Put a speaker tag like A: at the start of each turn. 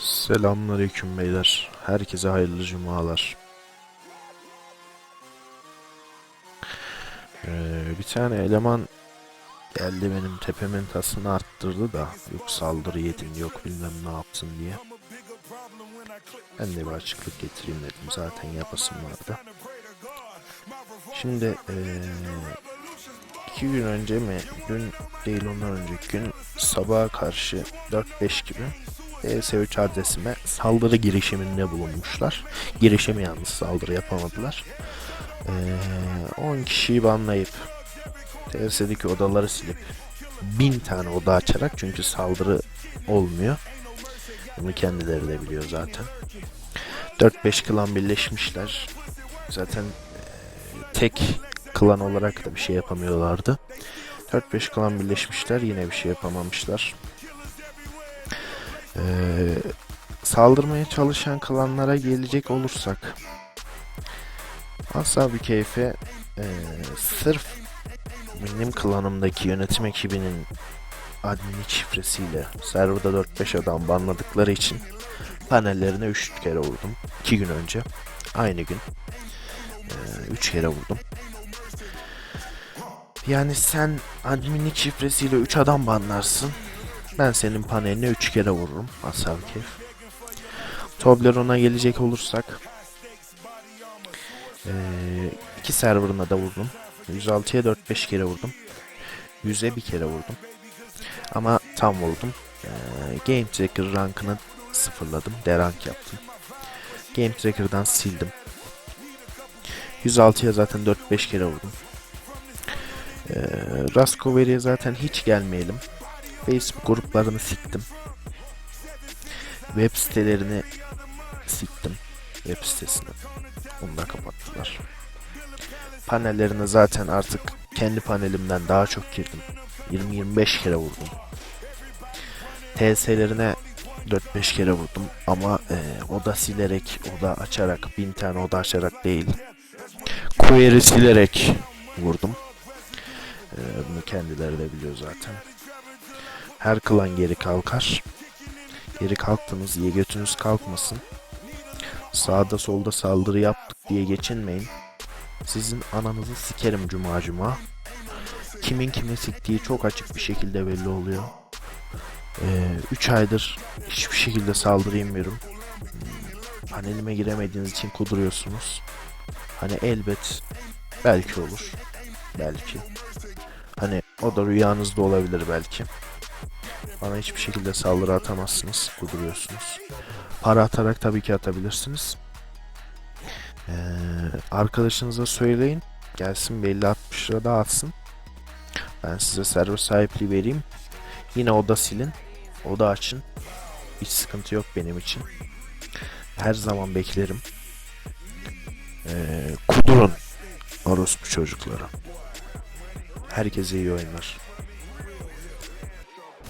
A: Selamünaleyküm beyler. Herkese hayırlı cumalar. Ee, bir tane eleman geldi benim tepemin tasını arttırdı da yok saldırı yedin yok bilmem ne yapsın diye. Ben de bir açıklık getireyim dedim zaten yapasım vardı. Şimdi ee, iki gün önce mi dün değil ondan önceki gün sabaha karşı 4-5 gibi DS3 adresime saldırı girişiminde bulunmuşlar. Girişimi yalnız saldırı yapamadılar. Ee, 10 kişiyi banlayıp DS'deki odaları silip bin tane oda açarak çünkü saldırı olmuyor. Bunu kendileri de biliyor zaten. 4-5 klan birleşmişler. Zaten ee, tek klan olarak da bir şey yapamıyorlardı. 4-5 klan birleşmişler yine bir şey yapamamışlar. Ee, saldırmaya çalışan klanlara gelecek olursak Asla bir keyfe ee, sırf benim klanımdaki yönetim ekibinin admini şifresiyle serverda 4-5 adam banladıkları için panellerine 3 kere vurdum. 2 gün önce. Aynı gün. 3 kere vurdum. Yani sen adminlik şifresiyle 3 adam banlarsın. Ben senin paneline 3 kere vururum. Asal keyif. Toblerone'a gelecek olursak ee, iki serverına da vurdum. 106'ya 4-5 kere vurdum. 100'e bir kere vurdum. Ama tam vurdum. Ee, Game Tracker rankını sıfırladım. Derank yaptım. Game Tracker'dan sildim. 106'ya zaten 4-5 kere vurdum. Ee, Raskoveri'ye zaten hiç gelmeyelim. Facebook gruplarını siktim. Web sitelerini siktim. Web sitesini. Onu da kapattılar. Panellerine zaten artık kendi panelimden daha çok girdim. 20-25 kere vurdum. TS'lerine 4-5 kere vurdum ama e, oda silerek, oda açarak, bin tane oda açarak değil. Query silerek vurdum. E, bunu kendileri de biliyor zaten. Her klan geri kalkar. Geri kalktınız diye götünüz kalkmasın. Sağda solda saldırı yaptık diye geçinmeyin. Sizin ananızı sikerim cuma cuma. Kimin kime siktiği çok açık bir şekilde belli oluyor. 3 aydır hiçbir şekilde saldırı yemiyorum. Hmm, Panelime giremediğiniz için kuduruyorsunuz. Hani elbet belki olur. Belki. Hani o da rüyanızda olabilir belki. Bana hiçbir şekilde saldırı atamazsınız. Kuduruyorsunuz. Para atarak tabii ki atabilirsiniz. Ee, arkadaşınıza söyleyin. Gelsin belli 60 lira da atsın. Ben size server sahipliği vereyim. Yine oda silin. Oda açın. Hiç sıkıntı yok benim için. Her zaman beklerim. Ee, kudurun. Orospu çocukları. Herkese iyi oyunlar.